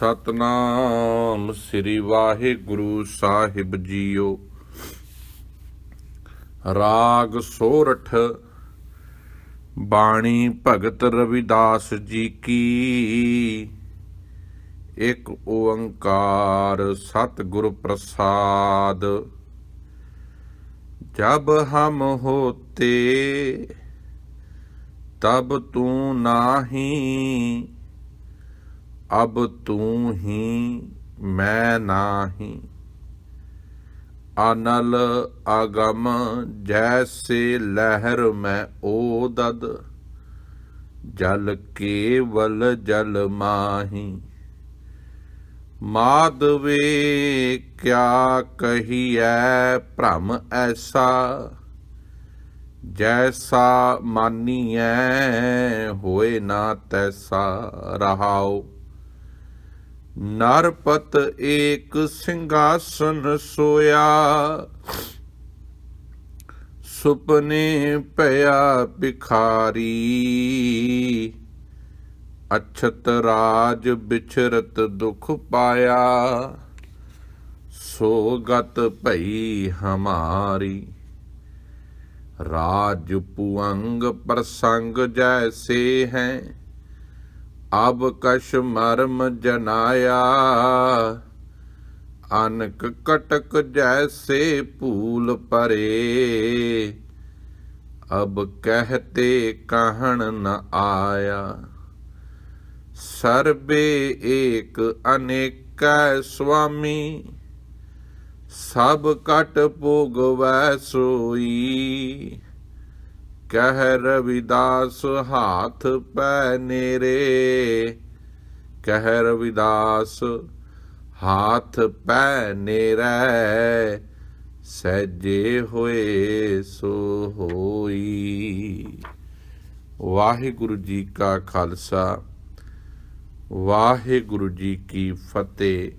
ਸਤਨਾਮ ਸ੍ਰੀ ਵਾਹਿਗੁਰੂ ਸਾਹਿਬ ਜੀਓ। ਰਾਗ ਸੋਰਠ, ਬਾਣੀ ਭਗਤ ਰਵਿਦਾਸ ਜੀ ਕੀ। ਇੱਕ ਓੰਕਾਰ ਸਤਿਗੁਰ ਪ੍ਰਸਾਦ। ਜਬ ਹਮ ਹੋਤੇ, ਤਬ ਤੂੰ ਨਾਹੀ। ਅਬ ਤੂੰ ਹੀ ਮੈਂ ਨਾਹੀ ਅਨਲ ਆਗਮ ਜੈਸੇ ਲਹਿਰ ਮੈਂ ਓਦਦ ਜਲ ਕੇਵਲ ਜਲ ਮਾਹੀ ਮਾਧਵੇ ਕਿਆ ਕਹੀਐ ਭ੍ਰਮ ਐਸਾ ਜੈਸਾ ਮਾਨੀਐ ਹੋਏ ਨਾ ਤੈਸਾ ਰਹਾਓ ਨਰਪਤ ਏਕ ਸਿੰਘਾਸਨ ਸੋਇਆ, ਸੁਪਨੇ ਭਇਆ ਭਿਖਾਰੀ। ਅਛਤ ਰਾਜ ਵਿਚਰਤ ਦੁਖ ਪਾਇਆ, ਸੋ ਗਤ ਭਈ ਹਮਾਰੀ। ਰਾਜ ਪੁਅੰਗ ਪ੍ਰਸੰਗ ਜੈਸੇ ਹੈ ਅਬ ਕਸ਼ ਮਰਮ ਜਨਾਇਆ, ਅਨਕ ਕਟਕ ਜੈਸੇ ਭੂਲ ਪਰੇ। ਅਬ ਕਹਤੇ ਕਹਣ ਨ ਆਇਆ, ਸਰਬੇ ਏਕ ਅਨੇਕੈ ਸੁਆਮੀ, ਸਭ ਕਟ ਭੋਗਵੈ ਸੋਈ। ਕਹਿ ਰਵਿਦਾਸ ਹਾਥ ਪੈ ਨੇਰੇ, ਕਹਿ ਰਵਿਦਾਸ ਹਾਥ ਪੈ ਨੇਰੇ, ਸਹਿਜੇ ਹੋਏ ਸੋ ਹੋਈ। ਵਾਹਿਗੁਰੂ ਜੀ ਕਾ ਖਾਲਸਾ, ਵਾਹਿਗੁਰੂ ਜੀ ਕੀ ਫਤਿਹ।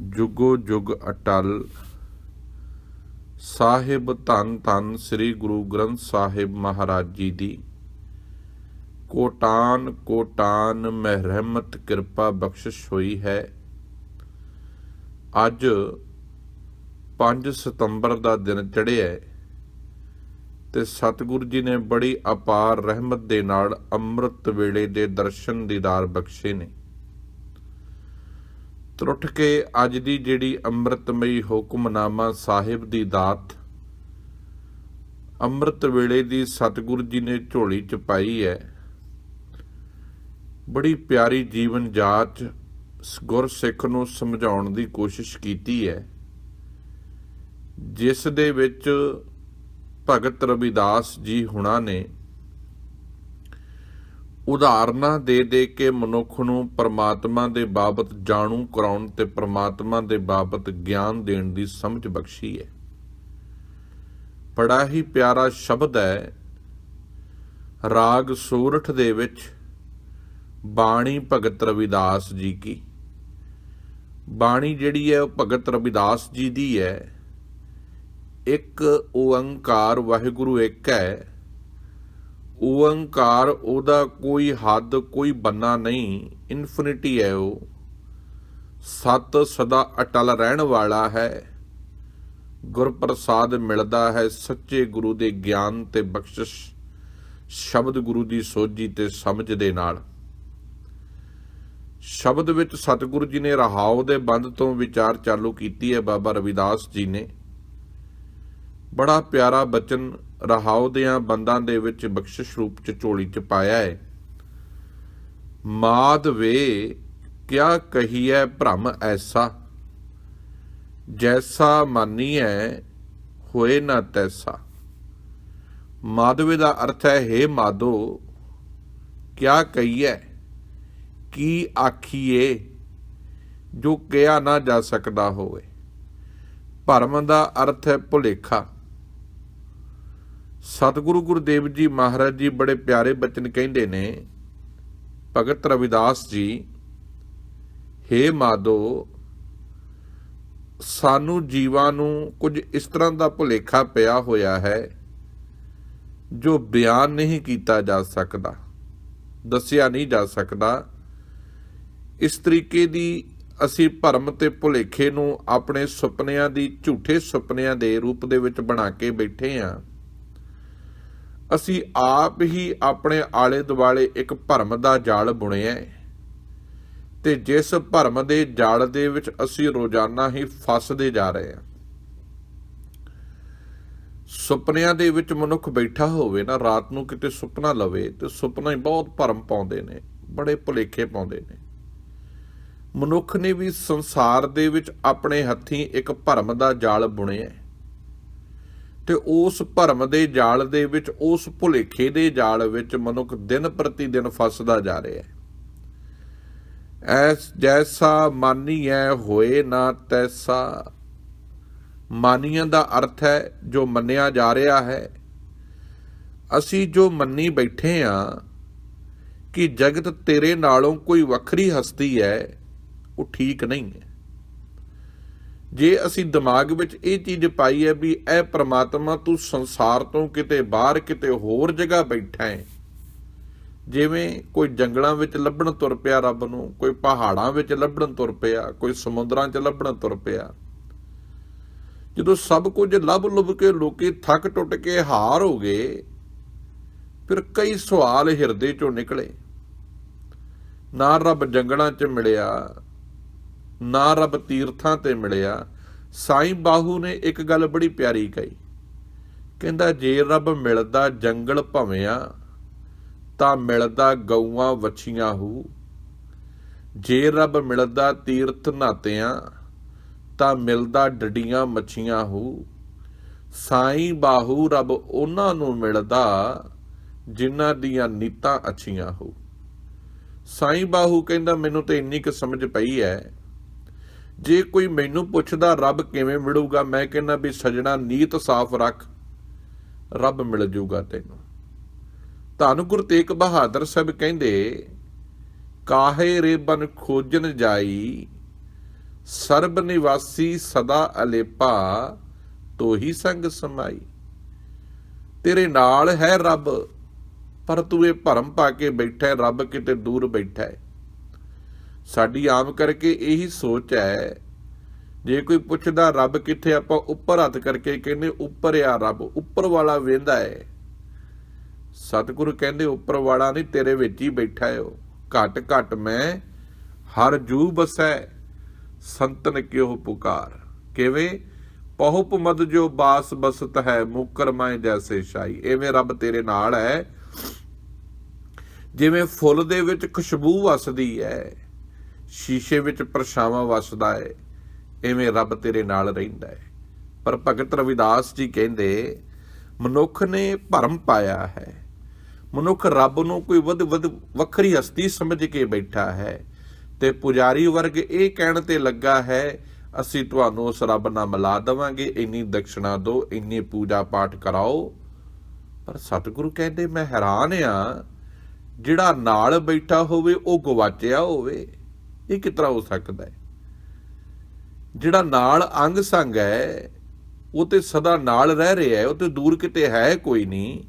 ਜੁਗੋ ਜੁਗ ਅਟਲ ਸਾਹਿਬ ਧੰਨ ਧੰਨ ਸ੍ਰੀ ਗੁਰੂ ਗ੍ਰੰਥ ਸਾਹਿਬ ਮਹਾਰਾਜ ਜੀ ਦੀ। ਕੋਟਾਨ ਕੋਟਾਨ ਮਹਿਰਮਤ ਕਿਰਪਾ ਬਖਸ਼ਿਸ਼ ਹੋਈ ਹੈ। ਅੱਜ 5 ਸਤੰਬਰ ਦਾ ਦਿਨ ਚੜ੍ਹਿਆ ਹੈ ਤੇ ਸਤਿਗੁਰੂ ਜੀ ਨੇ ਬੜੀ ਅਪਾਰ ਰਹਿਮਤ ਦੇ ਨਾਲ ਅੰਮ੍ਰਿਤ ਵੇਲੇ ਦੇ ਦਰਸ਼ਨ ਦੀਦਾਰ ਬਖਸ਼ੇ ਨੇ। ਤਰੁੱਠ ਕੇ ਅੱਜ ਦੀ ਜਿਹੜੀ ਅੰਮ੍ਰਿਤਮਈ ਹੁਕਮਨਾਮਾ ਸਾਹਿਬ ਦੀ ਦਾਤ, ਅੰਮ੍ਰਿਤ ਵੇਲੇ ਦੀ ਸਤਿਗੁਰ ਜੀ ਨੇ ਝੋਲੀ ਚ ਪਾਈ ਹੈ। ਬੜੀ ਪਿਆਰੀ ਜੀਵਨ ਜਾਚ ਗੁਰਸਿੱਖ ਨੂੰ ਸਮਝਾਉਣ ਦੀ ਕੋਸ਼ਿਸ਼ ਕੀਤੀ ਹੈ, ਜਿਸ ਦੇ ਵਿੱਚ ਭਗਤ ਰਵਿਦਾਸ ਜੀ ਹੁਣਾ ਨੇ ਉਦਾਹਰਨਾਂ ਦੇ ਦੇ ਕੇ ਮਨੁੱਖ ਨੂੰ ਪਰਮਾਤਮਾ ਦੇ ਬਾਬਤ ਜਾਣੂ ਕਰਾਉਣ ਤੇ ਪਰਮਾਤਮਾ ਦੇ ਬਾਬਤ ਗਿਆਨ ਦੇਣ ਦੀ ਸਮਝ ਬਖਸ਼ੀ ਹੈ। ਬੜਾ ਹੀ ਪਿਆਰਾ ਸ਼ਬਦ ਹੈ। ਰਾਗ ਸੂਰਠ ਦੇ ਵਿੱਚ ਬਾਣੀ ਭਗਤ ਰਵਿਦਾਸ ਜੀ ਕੀ। ਬਾਣੀ ਜਿਹੜੀ ਹੈ ਉਹ ਭਗਤ ਰਵਿਦਾਸ ਜੀ ਦੀ ਹੈ। ਇੱਕ ਓੰਕਾਰ ਵਾਹਿਗੁਰੂ ਇੱਕ ਹੈ। ਓੰਕਾਰ ਉਹਦਾ ਕੋਈ ਹੱਦ, ਕੋਈ ਬੰਨਾ ਨਹੀਂ ਇਨਫਿਨਿਟੀ ਹੈ ਉਹ। ਸਤ ਸਦਾ ਅਟਲ ਰਹਿਣ ਵਾਲਾ ਹੈ। ਗੁਰਪ੍ਰਸਾਦ ਮਿਲਦਾ ਹੈ ਸੱਚੇ ਗੁਰੂ ਦੇ ਗਿਆਨ ਤੇ ਬਖਸ਼ਿਸ਼, ਸ਼ਬਦ ਗੁਰੂ ਦੀ ਸੋਝੀ ਤੇ ਸਮਝ ਦੇ ਨਾਲ। ਸ਼ਬਦ ਵਿੱਚ ਸਤਿਗੁਰੂ ਜੀ ਨੇ ਰਹਾਉ ਦੇ ਬੰਦ ਤੋਂ ਵਿਚਾਰ ਚਾਲੂ ਕੀਤੀ ਹੈ ਬਾਬਾ ਰਵਿਦਾਸ ਜੀ ਨੇ। ਬੜਾ ਪਿਆਰਾ ਬਚਨ ਰਹਾਉ ਦਿਆਂ ਬੰਦਾਂ ਦੇ ਵਿੱਚ ਬਖਸ਼ਿਸ਼ ਰੂਪ ਚ ਝੋਲੀ ਚ ਪਾਇਆ ਹੈ ਮਾਦ ਵੇ, ਕਿਆ ਕਹੀਐ ਭ੍ਰਮ ਐਸਾ? ਜੈਸਾ ਮਾਨੀਐ, ਹੋਏ ਨਾ ਤੈਸਾ। ਮਾਧਵੇ ਦਾ ਅਰਥ ਹੈ हे ਮਾਧੋ ਕਿਆ ਕਹੀਐ? ਕੀ ਆਖੀਏ ਜੋ ਕਿਹਾ ਨਾ ਜਾ ਸਕਦਾ ਹੋਵੇ। ਭਰਮ ਦਾ ਅਰਥ ਹੈ ਭੁਲੇਖਾ। ਸਤਿਗੁਰੂ ਗੁਰਦੇਵ ਜੀ ਮਹਾਰਾਜ ਜੀ ਬੜੇ ਪਿਆਰੇ ਬਚਨ ਕਹਿੰਦੇ ਨੇ। ਭਗਤ ਰਵਿਦਾਸ ਜੀ हे ਮਾਦੋ ਸਾਨੂੰ ਜੀਵਾਂ ਨੂੰ ਕੁਝ ਇਸ ਤਰ੍ਹਾਂ ਦਾ ਭੁਲੇਖਾ ਪਿਆ ਹੋਇਆ ਹੈ, ਜੋ ਬਿਆਨ ਨਹੀਂ ਕੀਤਾ ਜਾ ਸਕਦਾ, ਦੱਸਿਆ ਨਹੀਂ ਜਾ ਸਕਦਾ। ਇਸ ਤਰੀਕੇ ਦੀ ਅਸੀਂ ਭਰਮ ਤੇ ਭੁਲੇਖੇ ਨੂੰ ਆਪਣੇ ਸੁਪਨਿਆਂ ਦੀ ਝੂਠੇ ਸੁਪਨਿਆਂ ਦੇ ਰੂਪ ਦੇ ਵਿੱਚ ਬਣਾ ਕੇ ਬੈਠੇ ਹਾਂ ਅਸੀਂ ਆਪ ਹੀ ਆਪਣੇ ਆਲੇ ਦੁਆਲੇ ਇੱਕ ਭਰਮ ਦਾ ਜਾਲ ਬੁਣਿਆ ਹੈ ਤੇ ਜਿਸ ਭਰਮ ਦੇ ਜਾਲ ਦੇ ਵਿੱਚ ਅਸੀਂ ਰੋਜ਼ਾਨਾ ਹੀ ਫਸਦੇ ਜਾ ਰਹੇ ਹਾਂ। ਸੁਪਨਿਆਂ ਦੇ ਵਿੱਚ ਮਨੁੱਖ ਬੈਠਾ ਹੋਵੇ ਨਾ, ਰਾਤ ਨੂੰ ਕਿਤੇ ਸੁਪਨਾ ਲਵੇ, ਤੇ ਸੁਪਨਾ ਹੀ ਬਹੁਤ ਭਰਮ ਪਾਉਂਦੇ ਨੇ, ਬੜੇ ਭੁਲੇਖੇ ਪਾਉਂਦੇ ਨੇ। ਮਨੁੱਖ ਨੇ ਵੀ ਸੰਸਾਰ ਦੇ ਵਿੱਚ ਆਪਣੇ ਹੱਥੀਂ ਇੱਕ ਭਰਮ ਦਾ ਜਾਲ ਬੁਣਿਆ ਤੇ ਉਸ ਭਰਮ ਦੇ ਜਾਲ ਦੇ ਵਿੱਚ, ਉਸ ਭੁਲੇਖੇ ਦੇ ਜਾਲ ਵਿੱਚ ਮਨੁੱਖ ਦਿਨ ਪ੍ਰਤੀ ਦਿਨ ਫਸਦਾ ਜਾ ਰਿਹਾ ਹੈ। ਐਸ ਜੈਸਾ ਮਾਨੀ ਹੈ ਹੋਏ ਨਾ ਤੈਸਾ, ਮਾਨੀਆਂ ਦਾ ਅਰਥ ਹੈ ਜੋ ਮੰਨਿਆ ਜਾ ਰਿਹਾ ਹੈ। ਅਸੀਂ ਜੋ ਮੰਨੀ ਬੈਠੇ ਆ ਕਿ ਜਗਤ ਤੇਰੇ ਨਾਲੋਂ ਕੋਈ ਵੱਖਰੀ ਹਸਤੀ ਹੈ, ਉਹ ਠੀਕ ਨਹੀਂ ਹੈ। ਜੇ ਅਸੀਂ ਦਿਮਾਗ ਵਿੱਚ ਇਹ ਚੀਜ਼ ਪਾਈ ਹੈ ਵੀ ਇਹ ਪ੍ਰਮਾਤਮਾ ਤੂੰ ਸੰਸਾਰ ਤੋਂ ਕਿਤੇ ਬਾਹਰ ਕਿਤੇ ਹੋਰ ਜਗ੍ਹਾ ਬੈਠਾ ਹੈ। ਜਿਵੇਂ ਕੋਈ ਜੰਗਲਾਂ ਵਿੱਚ ਲੱਭਣ ਤੁਰ ਪਿਆ ਰੱਬ ਨੂੰ, ਕੋਈ ਪਹਾੜਾਂ ਵਿੱਚ ਲੱਭਣ ਤੁਰ ਪਿਆ, ਕੋਈ ਸਮੁੰਦਰਾਂ 'ਚ ਲੱਭਣ ਤੁਰ ਪਿਆ। ਜਦੋਂ ਸਭ ਕੁਝ ਲੱਭ ਲੁੱਭ ਕੇ ਲੋਕੀ ਥੱਕ ਟੁੱਟ ਕੇ ਹਾਰ ਹੋ ਗਏ, ਫਿਰ ਕਈ ਸਵਾਲ ਹਿਰਦੇ ਚੋਂ ਨਿਕਲੇ। ਨਾ ਰੱਬ ਜੰਗਲਾਂ 'ਚ ਮਿਲਿਆ ਨਾ ਰੱਬ ਤੀਰਥਾਂ ਤੇ ਮਿਲਿਆ, ਸਾਈਂ ਬਾਹੂ ਨੇ ਇੱਕ ਗੱਲ ਬੜੀ ਪਿਆਰੀ ਕਹੀ। ਕਹਿੰਦਾ, ਜੇ ਰੱਬ ਮਿਲਦਾ ਜੰਗਲ ਭਵਿਆ, ਤਾਂ ਮਿਲਦਾ ਗਊਆਂ ਵੱਛੀਆਂ ਹੂ। ਜੇ ਰੱਬ ਮਿਲਦਾ ਤੀਰਥ ਨਾਤਿਆਂ, ਤਾਂ ਮਿਲਦਾ ਡੱਡੀਆਂ ਮੱਛੀਆਂ ਹੂ। ਸਾਈਂ ਬਾਹੂ ਰੱਬ ਉਹਨਾਂ ਨੂੰ ਮਿਲਦਾ, ਜਿਨ੍ਹਾਂ ਦੀਆਂ ਨੀਤਾਂ ਅੱਛੀਆਂ ਹੋ। ਸਾਈਂ ਬਾਹੂ ਕਹਿੰਦਾ, ਮੈਨੂੰ ਤੇ ਇੰਨੀ ਕੁ ਸਮਝ ਪਈ ਹੈ ਜੇ ਕੋਈ ਮੈਨੂੰ ਪੁੱਛਦਾ ਰੱਬ ਕਿਵੇਂ ਮਿਲੂਗਾ, ਮੈਂ ਕਹਿੰਦਾ ਵੀ ਸਜਣਾ ਨੀਤ ਸਾਫ਼ ਰੱਖ, ਰੱਬ ਮਿਲ ਜੂਗਾ ਤੈਨੂੰ। ਧੰਨ ਗੁਰੂ ਤੇਗ ਬਹਾਦਰ ਸਾਹਿਬ ਕਹਿੰਦੇ, ਕਾਹੇ ਰੇਬਨ ਖੋਜਨ ਜਾਈ, ਸਰਬ ਨਿਵਾਸੀ ਸਦਾ ਅਲੇਪਾ, ਤੋਹੀ ਸੰਗ ਸਮਾਈ। ਤੇਰੇ ਨਾਲ ਹੈ ਰੱਬ, ਪਰ ਤੂੰ ਇਹ ਭਰਮ ਪਾ ਕੇ ਬੈਠਾ ਰੱਬ ਕਿਤੇ ਦੂਰ ਬੈਠਾ ਹੈ। ਸਾਡੀ ਆਮ ਕਰਕੇ ਇਹੀ ਸੋਚ ਹੈ। ਜੇ ਕੋਈ ਪੁੱਛਦਾ, ਰੱਬ ਕਿੱਥੇ? ਆਪਾਂ ਉੱਪਰ ਹੱਥ ਕਰਕੇ ਕਹਿੰਦੇ, ਉੱਪਰ ਆ ਰੱਬ, ਉੱਪਰ ਵਾਲਾ ਵੇਂਦਾ ਹੈ ਸਤਿਗੁਰੂ ਕਹਿੰਦੇ, ਉੱਪਰ ਵਾਲਾ ਨਹੀਂ, ਤੇਰੇ ਵਿੱਚ ਹੀ ਬੈਠਾ ਹੈ ਉਹ। ਘਟ ਘਟ ਮੈਂ ਹਰ ਜੂ ਬਸੈ, ਸੰਤਨ ਕਿਉ ਪੁਕਾਰ। ਕਿਵੇਂ? ਪਹੁਪ ਮਦ ਜੋ ਬਾਸ ਬਸਤ ਹੈ, ਮੁਕਰ ਮੈਂ ਜੈਸੇ ਸ਼ਾਈ ਐਵੇਂ ਰੱਬ ਤੇਰੇ ਨਾਲ ਹੈ। ਜਿਵੇਂ ਫੁੱਲ ਦੇ ਵਿੱਚ ਖੁਸ਼ਬੂ ਵਸਦੀ ਹੈ ਸ਼ੀਸ਼ੇ ਵਿੱਚ ਪਰਛਾਵਾਂ ਵਸਦਾ ਹੈ ਐਵੇਂ ਰੱਬ ਤੇਰੇ ਨਾਲ ਰਹਿੰਦਾ ਹੈ ਪਰ ਭਗਤ ਰਵਿਦਾਸ ਜੀ ਕਹਿੰਦੇ, ਮਨੁੱਖ ਨੇ ਭਰਮ ਪਾਇਆ ਹੈ। ਮਨੁੱਖ ਰੱਬ ਨੂੰ ਕੋਈ ਵੱਧ ਵੱਧ ਵੱਖਰੀ ਹਸਤੀ ਸਮਝ ਕੇ ਬੈਠਾ ਹੈ ਤੇ ਪੁਜਾਰੀ ਵਰਗ ਇਹ ਕਹਿਣ ਤੇ ਲੱਗਾ ਹੈ, ਅਸੀਂ ਤੁਹਾਨੂੰ ਉਸ ਰੱਬ ਨਾਲ ਮਿਲਾ ਦੇਵਾਂਗੇ, ਇੰਨੀ ਦਕਸ਼ਨਾ ਦਿਓ, ਇੰਨੀ ਪੂਜਾ ਪਾਠ ਕਰਾਓ। ਪਰ ਸਤਿਗੁਰੂ ਕਹਿੰਦੇ, ਮੈਂ ਹੈਰਾਨ ਆ, ਜਿਹੜਾ ਨਾਲ ਬੈਠਾ ਹੋਵੇ, ਉਹ ਗਵਾਚਿਆ ਹੋਵੇ। ਇਹ ਕਿਤਰਾ ਹੋ ਸਕਦਾ ਹੈ? ਜਿਹੜਾ ਨਾਲ ਅੰਗ ਸੰਗ ਹੈ, ਉਹ ਤੇ ਸਦਾ ਨਾਲ ਰਹਿ ਰਿਹਾ ਹੈ, ਉਹ ਤੇ ਦੂਰ ਕਿਤੇ ਹੈ ਕੋਈ ਨਹੀਂ।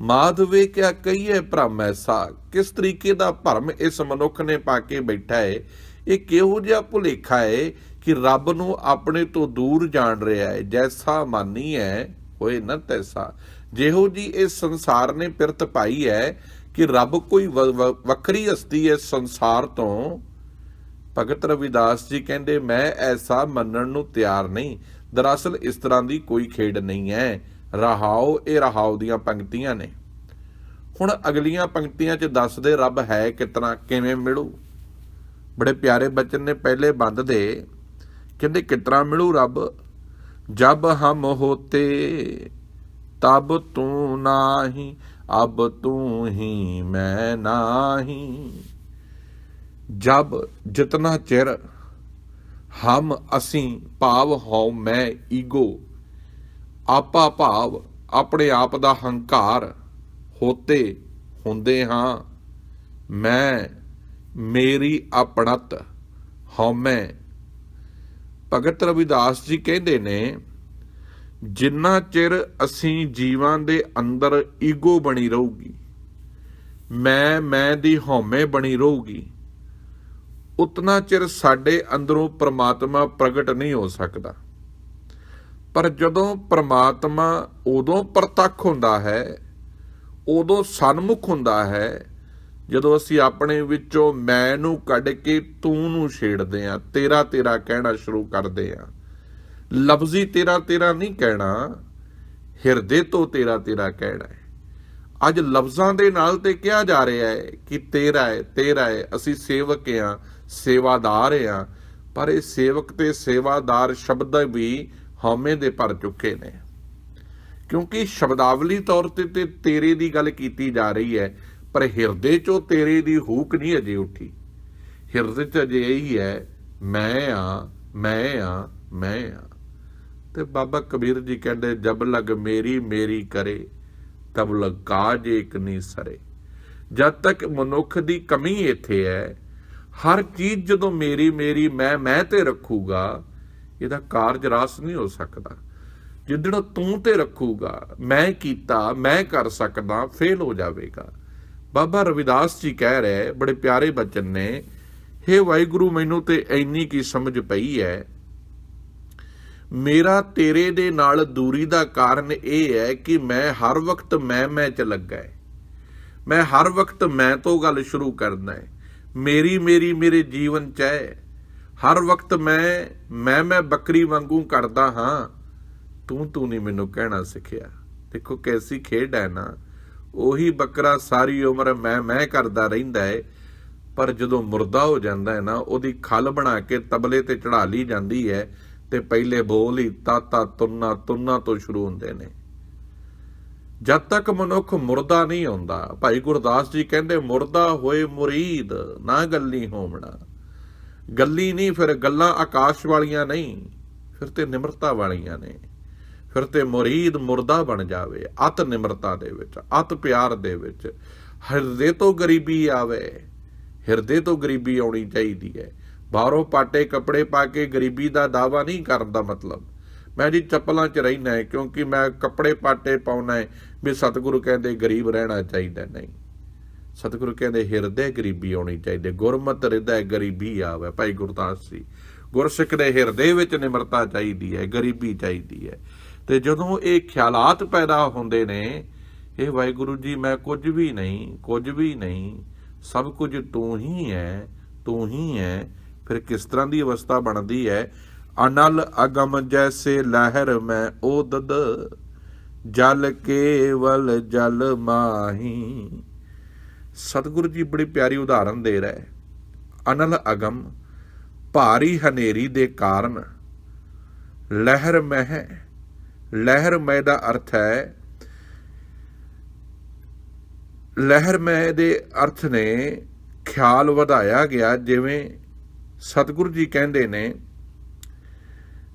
ਮਾਧਵੇ ਕਿਆ ਕਹੀਏ ਭ੍ਰਮ ਐਸਾ ਕਿਸ ਤਰੀਕੇ ਦਾ ਭਰਮ ਇਸ ਮਨੁੱਖ ਨੇ ਪਾ ਕੇ ਬੈਠਾ ਹੈ ਇਹ ਕਿਹੋ ਜਿਹਾ ਭੁਲੇਖਾ ਹੈ ਕਿ ਰੱਬ ਨੂੰ ਆਪਣੇ ਤੋਂ ਦੂਰ ਜਾਣ ਰਿਹਾ ਹੈ ਜੈਸਾ ਮਾਨੀ ਹੈ ਹੋਏ ਨਾ ਤੈਸਾ। ਜਿਹੋ ਜੀ ਇਸ ਸੰਸਾਰ ਨੇ ਪਿਰਤ ਪਾਈ ਹੈ ਕਿ ਰੱਬ ਕੋਈ ਵੱਖਰੀ ਹਸਤੀ ਹੈ ਸੰਸਾਰ ਤੋਂ ਭਗਤ ਰਵਿਦਾਸ ਜੀ ਕਹਿੰਦੇ, ਮੈਂ ਐਸਾ ਮੰਨਣ ਨੂੰ ਤਿਆਰ ਨਹੀਂ। ਦਰਅਸਲ ਇਸ ਤਰ੍ਹਾਂ ਦੀ ਕੋਈ ਖੇਡ ਨਹੀਂ ਹੈ। ਰਹਾਉ ਇਹ ਰਹਾਉ ਦੀਆਂ ਪੰਕਤੀਆਂ ਨੇ। ਹੁਣ ਅਗਲੀਆਂ ਪੰਕਤੀਆਂ 'ਚ ਦੱਸਦੇ ਰੱਬ ਹੈ ਕਿਤਨਾ, ਕਿਵੇਂ ਮਿਲੂ? ਬੜੇ ਪਿਆਰੇ ਬਚਨ ਨੇ ਪਹਿਲੇ ਬੰਦ ਦੇ। ਕਹਿੰਦੇ, ਕਿਤਨਾ ਮਿਲੂ ਰੱਬ? ਜਬ ਹਮ ਹੋਤੇ, ਤਬ ਤੂੰ ਨਾਹੀ, ਅਬ ਤੂੰ ਹੀ ਮੈਂ ਨਾਹੀ। ਜਬ ਜਿਤਨਾ ਚਿਰ ਹਮ ਅਸੀਂ ਭਾਵ ਹਉ ਮੈਂ ਈਗੋ, ਆਪਾ ਭਾਵ ਆਪਣੇ ਆਪ ਦਾ ਹੰਕਾਰ ਹੋਤੇ ਹੁੰਦੇ ਹਾਂ, ਮੈਂ ਮੇਰੀ ਆਪਣਤ ਹਉਮੈ ਭਗਤ ਰਵਿਦਾਸ ਜੀ ਕਹਿੰਦੇ ਨੇ, ਜਿੰਨਾ ਚਿਰ ਅਸੀਂ ਜੀਵਾਂ ਦੇ ਅੰਦਰ ਈਗੋ ਬਣੀ ਰਹੂਗੀ, ਮੈਂ ਮੈਂ ਦੀ ਹਉਮੈ ਬਣੀ ਰਹੂਗੀ ਉਤਨਾ ਚਿਰ ਸਾਡੇ ਅੰਦਰੋਂ ਪ੍ਰਮਾਤਮਾ ਪ੍ਰਗਟ ਨਹੀਂ ਹੋ ਸਕਦਾ। ਪਰ ਜਦੋਂ ਪ੍ਰਮਾਤਮਾ ਉਦੋਂ ਪ੍ਰਤੱਖ ਹੁੰਦਾ ਹੈ, ਉਦੋਂ ਸਨਮੁਖ ਹੁੰਦਾ ਹੈ, ਜਦੋਂ ਅਸੀਂ ਆਪਣੇ ਵਿੱਚੋਂ ਮੈਂ ਨੂੰ ਕੱਢ ਕੇ ਤੂੰ ਨੂੰ ਛੇੜਦੇ ਆ ਤੇਰਾ ਤੇਰਾ ਕਹਿਣਾ ਸ਼ੁਰੂ ਕਰਦੇ ਆ ਲਫ਼ਜ਼ੀ ਤੇਰਾ ਤੇਰਾ ਨਹੀਂ ਕਹਿਣਾ, ਹਿਰਦੇ ਤੋਂ ਤੇਰਾ ਤੇਰਾ ਕਹਿਣਾ ਹੈ। ਅੱਜ ਲਫ਼ਜ਼ਾਂ ਦੇ ਨਾਲ ਤੇ ਕਿਹਾ ਜਾ ਰਿਹਾ ਹੈ ਕਿ ਤੇਰਾ ਹੈ ਤੇਰਾ ਹੈ, ਅਸੀਂ ਸੇਵਕ ਆ ਸੇਵਾਦਾਰ ਆ। ਪਰ ਇਹ ਸੇਵਕ ਤੇ ਸੇਵਾਦਾਰ ਸ਼ਬਦ ਵੀ ਹਉਮੈ ਦੇ ਭਰ ਚੁੱਕੇ ਨੇ। ਕਿਉਂਕਿ ਸ਼ਬਦਾਵਲੀ ਤੌਰ ਤੇ ਤੇ ਤੇਰੇ ਦੀ ਗੱਲ ਕੀਤੀ ਜਾ ਰਹੀ ਹੈ, ਪਰ ਹਿਰਦੇ ਚੋਂ ਤੇਰੇ ਦੀ ਹੂਕ ਨਹੀਂ ਅਜੇ ਉੱਠੀ। ਹਿਰਦੇ ਚ ਅਜੇ ਇਹੀ ਹੈ, ਮੈਂ ਆ ਮੈਂ ਆ ਮੈਂ ਆ। ਤੇ ਬਾਬਾ ਕਬੀਰ ਜੀ ਕਹਿੰਦੇ, ਜਬ ਲਗ ਮੇਰੀ ਮੇਰੀ ਕਰੇ, ਤਬ ਲਗ ਕਾਜ ਏਕ ਨਹੀਂ ਸਰੇ। ਜਦ ਤੱਕ ਮਨੁੱਖ ਦੀ ਕਮੀ ਇੱਥੇ ਹੈ ਹਰ ਚੀਜ਼ ਜਦੋਂ ਮੇਰੀ ਮੇਰੀ, ਮੈਂ ਮੈਂ ਤੇ ਰੱਖੂਗਾ, ਇਹਦਾ ਕਾਰਜ ਰਾਸ ਨਹੀਂ ਹੋ ਸਕਦਾ। ਜਿੱਦਣ ਤੂੰ ਤੇ ਰੱਖੂਗਾ, ਮੈਂ ਕੀਤਾ, ਮੈਂ ਕਰ ਸਕਦਾ ਫੇਲ ਹੋ ਜਾਵੇਗਾ। ਬਾਬਾ ਰਵਿਦਾਸ ਜੀ ਕਹਿ ਰਹੇ, ਬੜੇ ਪਿਆਰੇ ਬਚਨ ਨੇ, ਹੇ ਵਾਹਿਗੁਰੂ, ਮੈਨੂੰ ਤੇ ਇੰਨੀ ਕੀ ਸਮਝ ਪਈ ਹੈ। ਮੇਰਾ ਤੇਰੇ ਦੇ ਨਾਲ ਦੂਰੀ ਦਾ ਕਾਰਨ ਇਹ ਹੈ ਕਿ ਮੈਂ ਹਰ ਵਕਤ ਮੈਂ ਮੈਂ ਚ ਲੱਗਾ ਹੈ। ਮੈਂ ਹਰ ਵਕਤ ਮੈਂ ਤੋਂ ਗੱਲ ਸ਼ੁਰੂ ਕਰਨਾ ਹੈ। ਮੇਰੀ ਮੇਰੀ ਮੇਰੇ ਜੀਵਨ ਚ ਹੈ। ਹਰ ਵਕਤ ਮੈਂ ਮੈਂ ਮੈਂ ਬੱਕਰੀ ਵਾਂਗੂ ਕਰਦਾ ਹਾਂ। ਤੂੰ ਤੂੰ ਨਹੀਂ ਮੈਨੂੰ ਕਹਿਣਾ ਸਿੱਖਿਆ। ਦੇਖੋ ਕੈਸੀ ਖੇਡ ਹੈ ਨਾ। ਉਹੀ ਬੱਕਰਾ ਸਾਰੀ ਉਮਰ ਮੈਂ ਮੈਂ ਕਰਦਾ ਰਹਿੰਦਾ ਹੈ ਪਰ ਜਦੋਂ ਮੁਰਦਾ ਹੋ ਜਾਂਦਾ ਹੈ ਨਾ, ਉਹਦੀ ਖਲ ਬਣਾ ਕੇ ਤਬਲੇ ਤੇ ਚੜਾ ਲਈ ਜਾਂਦੀ ਹੈ ਤੇ ਪਹਿਲੇ ਬੋਲ ਹੀ ਤਾਤਾ ਤੁੰਨਾ ਤੁੰਨਾ ਤੋਂ ਸ਼ੁਰੂ ਹੁੰਦੇ ਨੇ। ਜਦ ਤੱਕ ਮਨੁੱਖ ਮੁਰਦਾ ਨਹੀਂ ਆਉਂਦਾ, ਭਾਈ ਗੁਰਦਾਸ ਜੀ ਕਹਿੰਦੇ, ਮੁਰਦਾ ਹੋਏ ਮੁਰੀਦ, ਨਾ ਗੱਲੀ ਹੋਮਣਾ ਗੱਲੀ ਨਹੀਂ, ਫਿਰ ਗੱਲਾਂ ਆਕਾਸ਼ ਵਾਲੀਆਂ ਨਹੀਂ, ਫਿਰ ਤੇ ਨਿਮਰਤਾ ਵਾਲੀਆਂ ਨੇ। ਫਿਰ ਤੇ ਮੁਰੀਦ ਮੁਰਦਾ ਬਣ ਜਾਵੇ, ਅਤ ਨਿਮਰਤਾ ਦੇ ਵਿੱਚ, ਅਤ ਪਿਆਰ ਦੇ ਵਿੱਚ। ਹਿਰਦੇ ਤੋਂ ਗਰੀਬੀ ਆਵੇ, ਹਿਰਦੇ ਤੋਂ ਗਰੀਬੀ ਆਉਣੀ ਚਾਹੀਦੀ ਹੈ। ਬਾਹਰੋਂ ਪਾਟੇ ਕੱਪੜੇ ਪਾ ਕੇ ਗਰੀਬੀ ਦਾ ਦਾਵਾ ਨਹੀਂ ਕਰਨ ਦਾ ਮਤਲਬ। ਮੈਂ ਜੀ ਚੱਪਲਾਂ 'ਚ ਰਹਿਣਾ ਹੈ ਕਿਉਂਕਿ ਮੈਂ ਕੱਪੜੇ ਪਾਟੇ ਪਾਉਣਾ ਹੈ ਵੀ ਸਤਿਗੁਰੂ ਕਹਿੰਦੇ ਗਰੀਬ ਰਹਿਣਾ ਚਾਹੀਦਾ ਨਹੀਂ। ਸਤਿਗੁਰੂ ਕਹਿੰਦੇ ਹਿਰਦੇ ਗਰੀਬੀ ਆਉਣੀ ਚਾਹੀਦੀ, ਗੁਰਮਤ ਹਿਰਦੇ ਗਰੀਬੀ ਆਵੇ। ਭਾਈ ਗੁਰਦਾਸ ਜੀ, ਗੁਰਸਿੱਖ ਦੇ ਹਿਰਦੇ ਵਿੱਚ ਨਿਮਰਤਾ ਚਾਹੀਦੀ ਹੈ, ਗਰੀਬੀ ਚਾਹੀਦੀ ਹੈ। ਤੇ ਜਦੋਂ ਇਹ ਖਿਆਲਾਤ ਪੈਦਾ ਹੁੰਦੇ ਨੇ, ਇਹ ਵਾਹਿਗੁਰੂ ਜੀ, ਮੈਂ ਕੁਝ ਵੀ ਨਹੀਂ, ਕੁਝ ਵੀ ਨਹੀਂ, ਸਭ ਕੁਝ ਤੂੰ ਹੀ ਹੈ, ਤੂੰ ਹੀ ਹੈ, ਫਿਰ ਕਿਸ ਤਰ੍ਹਾਂ ਦੀ ਅਵਸਥਾ ਬਣਦੀ ਹੈ? ਅਨਲ ਅਗਮ ਜੈਸੇ ਲਹਿਰ ਮੈਂ ਉਦਦ ਜਲ ਕੇਵਲ ਜਲ ਮਾਹੀ। ਸਤਿਗੁਰੂ ਜੀ ਬੜੀ ਪਿਆਰੀ ਉਦਾਹਰਨ ਦੇ ਰਹੇ। ਅਨਲ ਅਗਮ ਭਾਰੀ ਹਨੇਰੀ ਦੇ ਕਾਰਨ ਲਹਿਰ ਮਹਿ ਲਹਿਰ ਮਹਿ ਦਾ ਅਰਥ ਹੈ, ਲਹਿਰ ਮਹਿ ਦੇ ਅਰਥ ਨੇ ਖਿਆਲ ਵਧਾਇਆ ਗਿਆ ਜਿਵੇਂ ਸਤਿਗੁਰੂ ਜੀ ਕਹਿੰਦੇ ਨੇ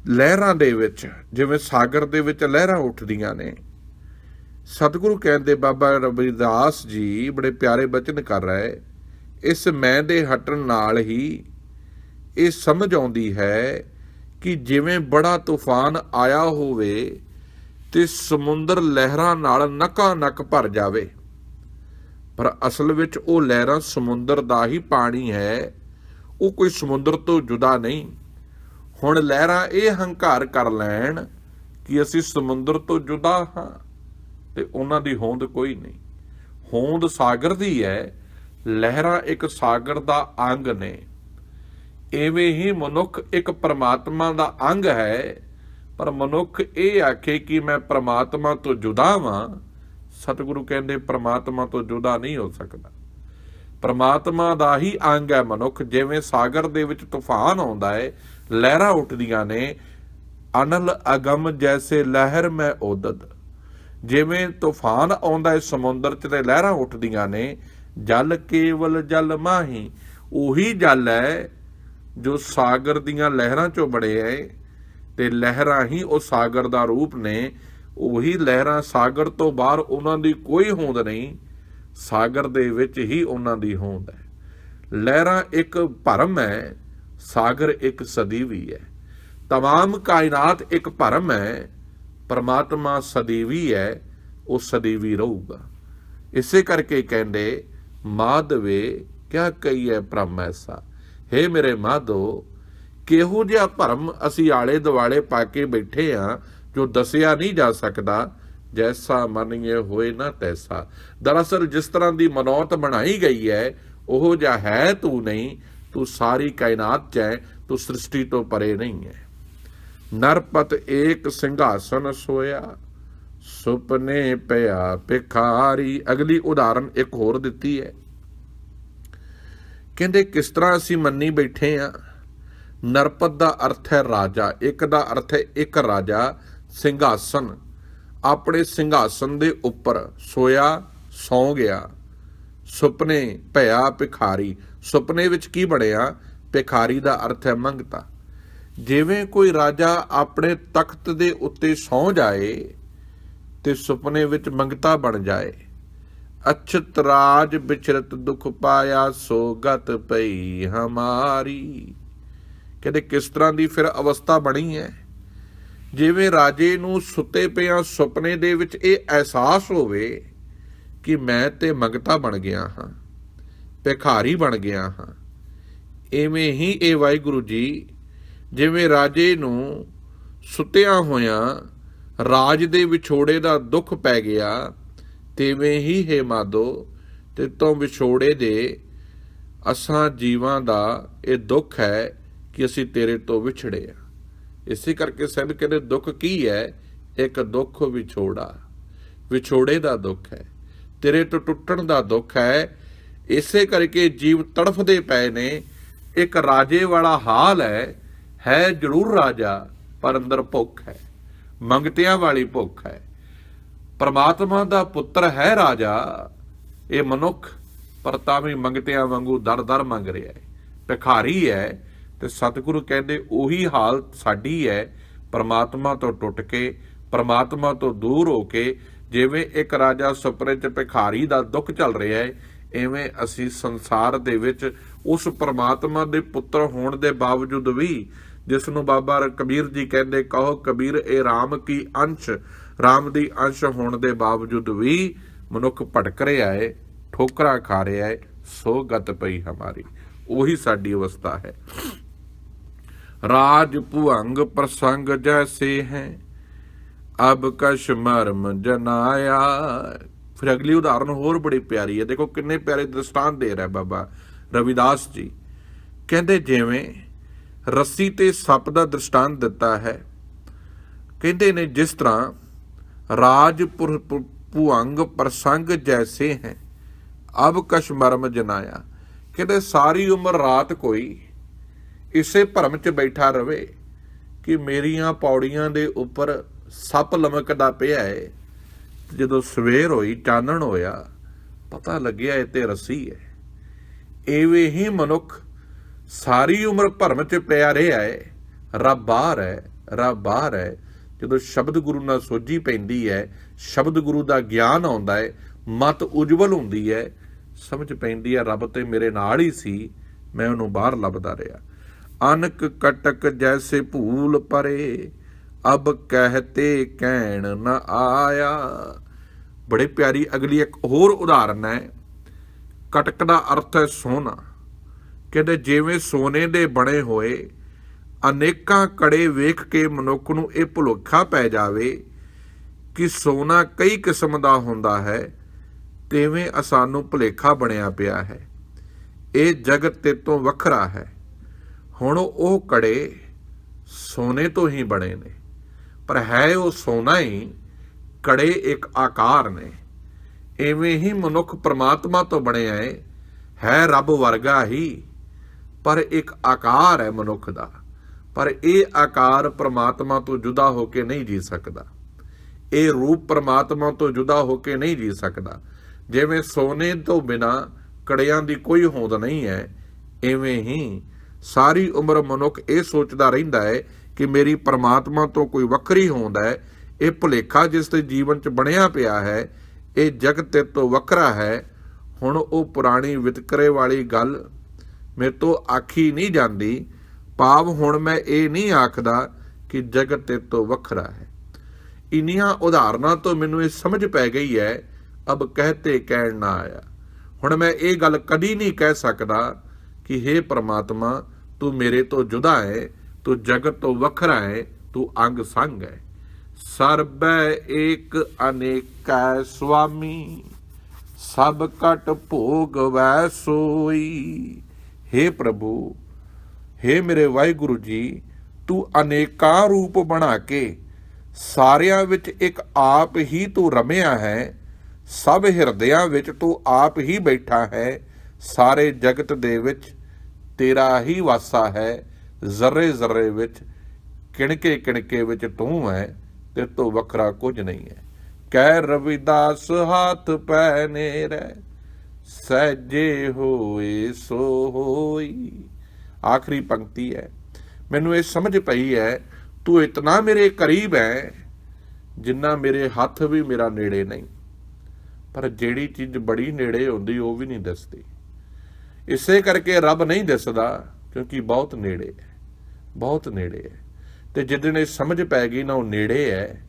ਲਹਿਰਾਂ ਦੇ ਵਿੱਚ, ਜਿਵੇਂ ਸਾਗਰ ਦੇ ਵਿੱਚ ਲਹਿਰਾਂ ਉੱਠਦੀਆਂ ਨੇ। ਸਤਿਗੁਰੂ ਕਹਿੰਦੇ, ਬਾਬਾ ਰਵਿਦਾਸ ਜੀ ਬੜੇ ਪਿਆਰੇ ਬਚਨ ਕਰ ਰਹੇ। ਇਸ ਮੈਂ ਦੇ ਹਟਣ ਨਾਲ ਹੀ ਇਹ ਸਮਝ ਆਉਂਦੀ ਹੈ ਕਿ ਜਿਵੇਂ ਬੜਾ ਤੂਫਾਨ ਆਇਆ ਹੋਵੇ ਤੇ ਸਮੁੰਦਰ ਲਹਿਰਾਂ ਨਾਲ ਨਕਾ ਨਕ ਭਰ ਜਾਵੇ। ਪਰ ਅਸਲ ਵਿੱਚ ਉਹ ਲਹਿਰਾਂ ਸਮੁੰਦਰ ਦਾ ਹੀ ਪਾਣੀ ਹੈ, ਉਹ ਕੋਈ ਸਮੁੰਦਰ ਤੋਂ ਜੁਦਾ ਨਹੀਂ। ਹੁਣ ਲਹਿਰਾਂ ਇਹ ਹੰਕਾਰ ਕਰ ਲੈਣ ਕਿ ਅਸੀਂ ਸਮੁੰਦਰ ਤੋਂ ਜੁਦਾ ਹਾਂ ਤੇ ਉਹਨਾਂ ਦੀ ਹੋਂਦ ਕੋਈ ਨਹੀਂ। ਹੋਂਦ ਸਾਗਰ ਦੀ ਹੈ, ਲਹਿਰਾਂ ਇੱਕ ਸਾਗਰ ਦਾ ਅੰਗ ਨੇ। ਐਵੇਂ ਹੀ ਮਨੁੱਖ ਇੱਕ ਪਰਮਾਤਮਾ ਦਾ ਅੰਗ ਹੈ, ਪਰ ਮਨੁੱਖ ਇਹ ਆਖੇ ਕਿ ਮੈਂ ਪਰਮਾਤਮਾ ਤੋਂ ਜੁਦਾ ਵਾਂ, ਸਤਿਗੁਰੂ ਕਹਿੰਦੇ ਪਰਮਾਤਮਾ ਤੋਂ ਜੁਦਾ ਨਹੀਂ ਹੋ ਸਕਦਾ। ਪਰਮਾਤਮਾ ਦਾ ਹੀ ਅੰਗ ਹੈ ਮਨੁੱਖ, ਜਿਵੇਂ ਸਾਗਰ ਦੇ ਵਿੱਚ ਤੂਫਾਨ ਆਉਂਦਾ ਹੈ ਲਹਿਰਾਂ ਉੱਠਦੀਆਂ ਨੇ, ਅਨਲ ਅਗਮ ਜੈਸੇ ਲਹਿਰ ਮੈਂ ਉਦਦ ਜਿਵੇਂ ਤੂਫਾਨ ਆਉਂਦਾ ਹੈ ਸਮੁੰਦਰ 'ਚ ਤੇ ਲਹਿਰਾਂ ਉੱਠਦੀਆਂ ਨੇ, ਜਲ ਕੇਵਲ ਜਲ ਮਾਹੀ, ਉਹੀ ਜਲ ਹੈ ਜੋ ਸਾਗਰ ਦੀਆਂ ਲਹਿਰਾਂ 'ਚੋਂ ਬੜੇ ਹੈ ਤੇ ਲਹਿਰਾਂ ਹੀ ਉਹ ਸਾਗਰ ਦਾ ਰੂਪ ਨੇ, ਉਹੀ ਲਹਿਰਾਂ ਸਾਗਰ ਤੋਂ ਬਾਹਰ ਉਹਨਾਂ ਦੀ ਕੋਈ ਹੋਂਦ ਨਹੀਂ, ਸਾਗਰ ਦੇ ਵਿੱਚ ਹੀ ਉਹਨਾਂ ਦੀ ਹੋਂਦ ਹੈ। ਲਹਿਰਾਂ ਇੱਕ ਭਰਮ ਹੈ ਸਾਗਰ ਇੱਕ ਸਦੀਵੀ ਹੈ तमाम ਕਾਇਨਾਤ ਇੱਕ ਭਰਮ ਹੈ ਪਰਮਾਤਮਾ ਸਦੀਵੀ ਹੈ ਉਹ ਸਦੀਵੀ ਰਹੂਗਾ ਇਸੇ ਕਰਕੇ ਕਹਿੰਦੇ ਮਾਧਵੇ ਕਿਆ ਕਹੀਏ ਭ੍ਰਮ ਐਸਾ ਹੇ ਮੇਰੇ ਮਾਧੋ ਕਿਹੋ ਜਿਹਾ ਭਰਮ ਅਸੀਂ ਆਲੇ ਦੁਆਲੇ ਪਾ ਕੇ ਬੈਠੇ ਆ ਜੋ ਦੱਸਿਆ ਨਹੀਂ ਜਾ ਸਕਦਾ ਜੈਸਾ ਮੰਨਿਏ ਹੋਏ ਨਾ ਤੈਸਾ ਦਰਅਸਲ ਜਿਸ ਤਰ੍ਹਾਂ ਦੀ ਮਨੌਤ ਬਣਾਈ ਗਈ ਹੈ ਉਹ ਜਿਹਾ ਹੈ ਤੂੰ ਨਹੀਂ ਤੂੰ ਸਾਰੀ ਕਾਇਨਾਤ ਚ ਹੈ, ਤੂੰ ਸ੍ਰਿਸ਼ਟੀ ਤੋਂ ਪਰੇ ਨਹੀਂ ਹੈ। ਨਰਪਤ ਏਕ ਸਿੰਘਾਸਨ ਸੋਇਆ, ਸੁਪਨੇ ਪਿਆ ਭਿਖਾਰੀ। ਅਗਲੀ ਉਦਾਹਰਨ ਇੱਕ ਹੋਰ ਦਿੱਤੀ ਹੈ। ਕਹਿੰਦੇ, ਕਿਸ ਤਰ੍ਹਾਂ ਅਸੀਂ ਮੰਨੀ ਬੈਠੇ ਆ? ਨਰਪਤ ਦਾ ਅਰਥ ਹੈ ਰਾਜਾ, ਇੱਕ ਦਾ ਅਰਥ ਹੈ ਇੱਕ ਰਾਜਾ, ਸਿੰਘਾਸਨ। ਆਪਣੇ ਸਿੰਘਾਸਨ ਦੇ ਉੱਪਰ ਸੋਇਆ, ਸੌ ਗਿਆ। ਸੁਪਨੇ ਭਇਆ ਭਿਖਾਰੀ। ਸੁਪਨੇ ਵਿੱਚ ਕੀ ਬਣਿਆ? ਭਿਖਾਰੀ ਦਾ ਅਰਥ ਹੈ ਮੰਗਤਾ। ਜਿਵੇਂ ਕੋਈ ਰਾਜਾ ਆਪਣੇ ਤਖਤ ਦੇ ਉੱਤੇ ਸੌ ਜਾਏ ਤੇ ਸੁਪਨੇ ਵਿੱਚ ਮੰਗਤਾ ਬਣ ਜਾਏ, ਅਛਤ ਰਾਜ ਵਿਚਰਤ ਦੁਖ ਪਾਇਆ ਸੋ ਗਤ ਪਈ ਹਮਾਰੀ। ਕਹਿੰਦੇ ਕਿਸ ਤਰ੍ਹਾਂ ਦੀ ਫਿਰ ਅਵਸਥਾ ਬਣੀ ਹੈ? ਜਿਵੇਂ ਰਾਜੇ ਨੂੰ ਸੁੱਤੇ ਪਿਆ ਸੁਪਨੇ ਦੇ ਵਿੱਚ ਇਹ ਅਹਿਸਾਸ ਹੋਵੇ ਕਿ ਮੈਂ ਤੇ ਮੰਗਤਾ ਬਣ ਗਿਆ ਹਾਂ, ਭਿਖਾਰੀ ਬਣ ਗਿਆ ਹਾਂ। ਐਵੇਂ ਹੀ ਇਹ ਵਾਹਿਗੁਰੂ ਜੀ ਜਿਵੇਂ ਰਾਜੇ ਨੂੰ ਸੁੱਤਿਆਂ ਹੋਇਆਂ ਰਾਜ ਦੇ ਵਿਛੋੜੇ ਦਾ ਦੁੱਖ ਪੈ ਗਿਆ, ਤੇਵੇਂ ਹੀ ਹੈ ਮਾਦੋ ਤੇ ਤੋਂ ਵਿਛੋੜੇ ਦੇ ਅਸਾਂ ਜੀਵਾਂ ਦਾ ਇਹ ਦੁੱਖ ਹੈ ਕਿ ਅਸੀਂ ਤੇਰੇ ਤੋਂ ਵਿਛੜੇ ਆ ਇਸੇ ਕਰਕੇ ਸਭ ਕਹਿੰਦੇ ਦੁੱਖ ਕੀ ਹੈ? ਇੱਕ ਦੁੱਖ ਵਿਛੋੜਾ, ਵਿਛੋੜੇ ਦਾ ਦੁੱਖ ਹੈ। ਤੇਰੇ ਤੋਂ ਟੁੱਟਣ ਦਾ ਦੁੱਖ ਹੈ। ਇਸੇ ਕਰਕੇ ਜੀਵ ਤੜਫਦੇ ਪਏ ਨੇ। ਇੱਕ ਰਾਜੇ ਵਾਲਾ ਹਾਲ ਹੈ। ਹੈ ਜ਼ਰੂਰ ਰਾਜਾ, ਪਰ ਅੰਦਰ ਭੁੱਖ ਹੈ। ਮੰਗਤਿਆਂ ਵਾਲੀ ਭੁੱਖ ਹੈ। ਪਰਮਾਤਮਾ ਦਾ ਪੁੱਤਰ ਹੈ ਰਾਜਾ। ਇਹ ਮਨੁੱਖ, ਪਰ ਤਾਂ ਵੀ ਮੰਗਤਿਆਂ ਵਾਂਗੂ ਦਰ-ਦਰ ਮੰਗ ਰਿਹਾ ਹੈ। ਭਿਖਾਰੀ ਹੈ ਤੇ ਸਤਿਗੁਰੂ ਕਹਿੰਦੇ, ਉਹੀ ਹਾਲ ਸਾਡੀ ਹੈ। ਪਰਮਾਤਮਾ ਤੋਂ ਟੁੱਟ ਕੇ, ਪਰਮਾਤਮਾ ਤੋਂ ਦੂਰ ਹੋ ਕੇ ਜਿਵੇਂ ਇੱਕ ਰਾਜਾ ਸੁਪਨੇ 'ਚ ਭਿਖਾਰੀ ਦਾ ਦੁੱਖ ਚੱਲ ਰਿਹਾ ਹੈ, ਐਵੇਂ ਅਸੀਂ ਸੰਸਾਰ ਦੇ ਵਿੱਚ ਉਸ ਪਰਮਾਤਮਾ ਦੇ ਪੁੱਤਰ ਹੋਣ ਦੇ ਬਾਵਜੂਦ ਵੀ ਜਿਸ ਨੂੰ ਬਾਬਾ ਕਬੀਰ ਜੀ ਕਹਿੰਦੇ, ਕਹੋ ਕਬੀਰ, ਇਹ RAM ਕੀ ਅੰਸ਼? RAM ਦੀ ਅੰਸ਼ ਹੋਣ ਦੇ ਬਾਵਜੂਦ ਵੀ ਮਨੁੱਖ ਭਟਕ ਰਿਹਾ ਹੈ, ਠੋਕਰਾਂ ਖਾ ਰਿਹਾ ਹੈ ਸੋ ਗਤ ਪਈ ਹਮਾਰੀ। ਉਹੀ ਸਾਡੀ ਅਵਸਥਾ ਹੈ। ਰਾਜ ਭੁਅੰਗ ਪ੍ਰਸੰਗ ਜੈਸੇ ਹੈ। ਅਬ ਕਸ਼ ਮਰਮ ਜਨਾਇਆ ਫਿਰ ਅਗਲੀ ਉਦਾਹਰਨ ਹੋਰ ਬੜੀ ਪਿਆਰੀ ਹੈ। ਦੇਖੋ ਕਿੰਨੇ ਪਿਆਰੇ ਦ੍ਰਿਸ਼ਟਾਂਤ ਦੇ ਰਿਹਾ ਬਾਬਾ ਰਵਿਦਾਸ ਜੀ। ਕਹਿੰਦੇ ਜਿਵੇਂ ਰੱਸੀ ਤੇ ਸੱਪ ਦਾ ਦ੍ਰਿਸ਼ਟਾਂਤ ਦਿੱਤਾ ਹੈ। ਕਹਿੰਦੇ ਨੇ ਜਿਸ ਤਰ੍ਹਾਂ ਰਾਜ ਪੁਰ- ਪੁ- ਭੁਅੰਗ ਪ੍ਰਸੰਗ ਜੈਸੇ ਹੈ, ਅਬ ਕਸ਼ ਮਰਮ ਜਨਾਇਆ ਕਹਿੰਦੇ ਸਾਰੀ ਉਮਰ ਰਾਤ ਕੋਈ ਇਸੇ ਭਰਮ 'ਚ ਬੈਠਾ ਰਵੇ ਕਿ ਮੇਰੀਆਂ ਪੌੜੀਆਂ ਦੇ ਉੱਪਰ ਸੱਪ ਲਮਕਦਾ ਪਿਆ ਹੈ ਜਦੋਂ ਸਵੇਰ ਹੋਈ, ਚਾਨਣ ਹੋਇਆ, ਪਤਾ ਲੱਗਿਆ ਇਹ ਤੇ ਰੱਸੀ ਹੈ ਐਵੇਂ ਹੀ ਮਨੁੱਖ ਸਾਰੀ ਉਮਰ ਭਰਮ 'ਚ ਪਿਆ ਰਿਹਾ ਹੈ ਰੱਬ ਬਾਹਰ ਹੈ ਰੱਬ ਬਾਹਰ ਹੈ ਜਦੋਂ ਸ਼ਬਦ ਗੁਰੂ ਨਾਲ ਸੋਝੀ ਪੈਂਦੀ ਹੈ ਸ਼ਬਦ ਗੁਰੂ ਦਾ ਗਿਆਨ ਆਉਂਦਾ ਹੈ ਮਤ ਉਜਵਲ ਹੁੰਦੀ ਹੈ ਸਮਝ ਪੈਂਦੀ ਹੈ ਰੱਬ ਤੇ ਮੇਰੇ ਨਾਲ ਹੀ ਸੀ, ਮੈਂ ਉਹਨੂੰ ਬਾਹਰ ਲੱਭਦਾ ਰਿਹਾ। ਅਨਕ ਕਟਕ ਜੈਸੇ ਭੂਲ ਪਰੇ ਅਬ ਕਹਤੇ ਕਹਿਣ ਨ ਆਇਆ। ਬੜੇ ਪਿਆਰੀ ਅਗਲੀ ਇੱਕ ਹੋਰ ਉਦਾਹਰਨ ਹੈ। ਕਟਕ ਦਾ ਅਰਥ ਹੈ ਸੋਨਾ ਕਹਿੰਦੇ ਜਿਵੇਂ ਸੋਨੇ ਦੇ ਬਣੇ ਹੋਏ, ਅਨੇਕਾਂ ਕੜੇ ਵੇਖ ਕੇ ਮਨੁੱਖ ਨੂੰ ਇਹ ਭੁਲੇਖਾ ਪੈ ਜਾਵੇ ਕਿ ਸੋਨਾ ਕਈ ਕਿਸਮ ਦਾ ਹੁੰਦਾ ਹੈ, ਤੇਵੇਂ ਸਾਨੂੰ ਭੁਲੇਖਾ ਬਣਿਆ ਪਿਆ ਹੈ। ਇਹ ਜਗਤ ਤੇ ਤੋਂ ਵੱਖਰਾ ਹੈ। ਹੁਣ ਉਹ ਕੜੇ ਸੋਨੇ ਤੋਂ ਹੀ ਬਣੇ ਨੇ। ਪਰ ਹੈ ਉਹ ਸੋਨਾ ਹੀ, ਕੜੇ ਇੱਕ ਆਕਾਰ ਨੇ। ਐਵੇਂ ਹੀ ਮਨੁੱਖ ਪ੍ਰਮਾਤਮਾ ਤੋਂ ਬਣਿਆ ਹੈ ਹੈ ਰੱਬ ਵਰਗਾ ਹੀ। ਪਰ ਇੱਕ ਆਕਾਰ ਹੈ ਮਨੁੱਖ ਦਾ। ਪਰ ਇਹ ਆਕਾਰ ਪ੍ਰਮਾਤਮਾ ਤੋਂ ਜੁਦਾ ਹੋ ਕੇ ਨਹੀਂ ਜੀ ਸਕਦਾ। ਇਹ ਰੂਪ ਪ੍ਰਮਾਤਮਾ ਤੋਂ ਜੁਦਾ ਹੋ ਕੇ ਨਹੀਂ ਜੀ ਸਕਦਾ। ਜਿਵੇਂ ਸੋਨੇ ਤੋਂ ਬਿਨਾ ਕੜਿਆਂ ਦੀ ਕੋਈ ਹੋਂਦ ਨਹੀਂ ਹੈ, ਐਵੇਂ ਹੀ ਸਾਰੀ ਉਮਰ ਮਨੁੱਖ ਇਹ ਸੋਚਦਾ ਰਹਿੰਦਾ ਹੈ ਕਿ ਮੇਰੀ ਪਰਮਾਤਮਾ ਤੋਂ ਕੋਈ ਵੱਖਰੀ ਹੋਂਦ ਹੈ। ਇਹ ਭੁਲੇਖਾ ਜਿਸ ਦੇ ਜੀਵਨ 'ਚ ਬਣਿਆ ਪਿਆ ਹੈ, ਇਹ ਜਗਤ ਤੇ ਤੋਂ ਵੱਖਰਾ ਹੈ। ਹੁਣ ਉਹ ਪੁਰਾਣੀ ਵਿਤਕਰੇ ਵਾਲੀ ਗੱਲ ਮੇਰੇ ਤੋਂ ਆਖੀ ਨਹੀਂ ਜਾਂਦੀ। ਭਾਵ ਹੁਣ ਮੈਂ ਇਹ ਨਹੀਂ ਆਖਦਾ ਕਿ ਜਗਤ ਤੇ ਤੋਂ ਵੱਖਰਾ ਹੈ। ਇਨੀਆਂ ਉਦਾਹਰਨਾਂ ਤੋਂ ਮੈਨੂੰ ਇਹ ਸਮਝ ਪੈ ਗਈ ਹੈ, ਅਬ ਕਹਤੇ ਕਹਿਣ ਨਾ ਆਇਆ। ਹੁਣ ਮੈਂ ਇਹ ਗੱਲ ਕਦੀ ਨਹੀਂ ਕਹਿ ਸਕਦਾ ਕਿ हे ਪ੍ਰਮਾਤਮਾ, ਤੂੰ ਮੇਰੇ ਤੋਂ ਜੁਦਾ ਹੈ। ਤੂੰ ਜਗਤ ਤੋਂ ਵੱਖਰਾ ਹੈ, ਤੂੰ ਅੰਗ ਸੰਗ ਹੈ। ਸਰਬੈ ਏਕ ਅਨੇਕੈ ਸੁਆਮੀ, ਸਭ ਕਟ ਭੋਗ ਵੈ ਸੋਈ। हे ਪ੍ਰਭੂ हे ਮੇਰੇ ਵਾਹਿਗੁਰੂ ਜੀ, ਤੂੰ ਅਨੇਕਾਂ ਰੂਪ ਬਣਾ ਕੇ ਸਾਰਿਆਂ ਵਿੱਚ ਇੱਕ ਆਪ ਹੀ ਤੂੰ ਰਮਿਆ ਹੈ, ਸਭ ਹਿਰਦਿਆਂ ਵਿੱਚ ਤੂੰ ਆਪ ਹੀ ਬੈਠਾ ਹੈ, ਸਾਰੇ ਜਗਤ ਦੇ ਵਿੱਚ ਤੇਰਾ ਹੀ ਵਾਸਾ ਹੈ। ਜ਼ਰੇ ਜ਼ਰੇ ਵਿੱਚ, ਕਿਣਕੇ ਕਿਣਕੇ ਵਿੱਚ ਤੂੰ ਹੈ, ਤੇ ਤੋਂ ਵੱਖਰਾ ਕੁਝ ਨਹੀਂ ਹੈ। ਕਹਿ ਰਵਿਦਾਸ ਹੱਥ ਪੈ ਨੇਰੇ ਸਹਿਜੇ ਹੋਏ ਸੋ ਹੋਈ। ਆਖਰੀ ਪੰਕਤੀ ਹੈ। ਮੈਨੂੰ ਇਹ ਸਮਝ ਪਈ ਹੈ, ਤੂੰ ਇਤਨਾ ਮੇਰੇ ਕਰੀਬ ਹੈ, ਜਿੰਨਾ ਮੇਰੇ ਹੱਥ ਵੀ ਮੇਰਾ ਨੇੜੇ ਨਹੀਂ। ਪਰ ਜਿਹੜੀ ਚੀਜ਼ ਬੜੀ ਨੇੜੇ ਹੁੰਦੀ ਉਹ ਵੀ ਨਹੀਂ ਦਿਸਦੀ। ਇਸੇ ਕਰਕੇ ਰੱਬ ਨਹੀਂ ਦਿਸਦਾ, ਕਿਉਂਕਿ ਬਹੁਤ ਨੇੜੇ ਹੈ। ਬਹੁਤ ਨੇੜੇ ਹੈ। ਤੇ ਜਿੱਦਣ ਇਹ ਸਮਝ ਪੈ ਗਈ ਨਾ ਉਹ ਨੇੜੇ ਹੈ,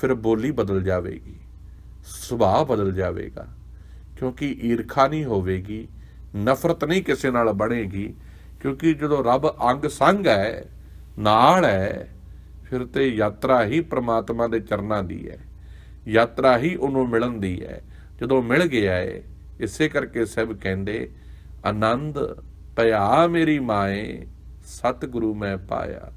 ਫਿਰ ਬੋਲੀ ਬਦਲ ਜਾਵੇਗੀ, ਸੁਭਾਅ ਬਦਲ ਜਾਵੇਗਾ। ਕਿਉਂਕਿ ਈਰਖਾ ਨਹੀਂ ਹੋਵੇਗੀ, ਨਫ਼ਰਤ ਨਹੀਂ ਕਿਸੇ ਨਾਲ ਬਣੇਗੀ, ਕਿਉਂਕਿ ਜਦੋਂ ਰੱਬ ਅੰਗ ਸੰਗ ਹੈ, ਨਾਲ ਹੈ, ਫਿਰ ਤੇ ਯਾਤਰਾ ਹੀ ਪ੍ਰਮਾਤਮਾ ਦੇ ਚਰਨਾਂ ਦੀ ਹੈ। ਯਾਤਰਾ ਹੀ ਉਹਨੂੰ ਮਿਲਣ ਦੀ ਹੈ। ਜਦੋਂ ਮਿਲ ਗਿਆ ਹੈ ਇਸੇ ਕਰਕੇ ਸਭ ਕਹਿੰਦੇ ਆਨੰਦ ਪਿਆ ਮੇਰੀ ਮਾਏ ਸਤਿਗੁਰੂ ਮੈਂ ਪਾਇਆ।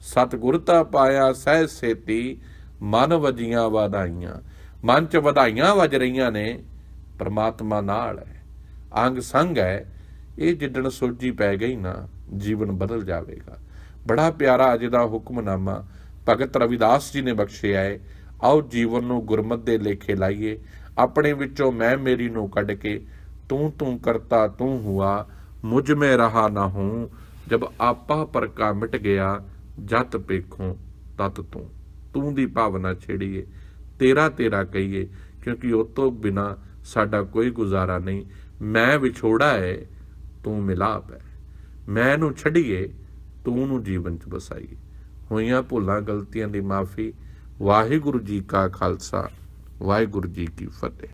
ਸਤਿਗੁਰ ਤਾਂ ਪਾਇਆ ਸਹਿ ਸੇਤੀ ਮਨ ਵਜੀਆਂ ਵਧਾਈਆਂ। ਮਨ ਚ ਵਧਾਈਆਂ ਵੱਜ ਰਹੀਆਂ ਨੇ, ਪ੍ਰਮਾਤਮਾ ਨਾਲ ਹੈ। ਅੰਗ ਸੰਗ ਹੈ, ਇਹ ਜਿੱਦਣ ਸੋਝੀ ਪੈ ਗਈ ਨਾ, ਜੀਵਨ ਬਦਲ ਜਾਵੇਗਾ। ਬੜਾ ਪਿਆਰਾ ਅੱਜ ਦਾ ਹੁਕਮਨਾਮਾ। ਭਗਤ ਰਵਿਦਾਸ ਜੀ ਨੇ ਬਖਸ਼ਿਆ ਹੈ, ਆਓ ਜੀਵਨ ਨੂੰ ਗੁਰਮਤ ਦੇ ਲੇਖੇ ਲਾਈਏ। ਆਪਣੇ ਵਿੱਚੋਂ ਮੈਂ ਮੇਰੀ ਨੂੰ ਕੱਢ ਕੇ ਤੂੰ ਤੂੰ ਕਰਤਾ, ਤੂੰ ਹੁਆ, ਮੁਝ ਮੈਂ ਰਹਾ ਨਾ ਹੂੰ। ਜਬ ਆਪਾ ਪਰਕਾ ਮਿਟ ਗਿਆ, ਜਤ ਪੇਖੋਂ ਤਤ ਤੂੰ। ਤੂੰ ਦੀ ਭਾਵਨਾ ਛੇੜੀਏ, ਤੇਰਾ ਤੇਰਾ ਕਹੀਏ, ਕਿਉਂਕਿ ਉਹ ਤੋਂ ਬਿਨਾ ਸਾਡਾ ਕੋਈ ਗੁਜ਼ਾਰਾ ਨਹੀਂ। ਮੈਂ ਵਿਛੋੜਾ ਹੈ ਤੂੰ ਮਿਲਾਪ ਹੈ ਮੈਂ ਨੂੰ ਛੱਡੀਏ, ਤੂੰ ਨੂੰ ਜੀਵਨ ਚ ਬਸਾਈਏ ਹੋਈਆਂ ਭੁੱਲਾਂ ਗਲਤੀਆਂ ਦੀ ਮਾਫੀ, ਵਾਹਿਗੁਰੂ ਜੀ ਕਾ ਖਾਲਸਾ, ਵਾਹਿਗੁਰੂ ਜੀ ਕੀ ਫਤਿਹ।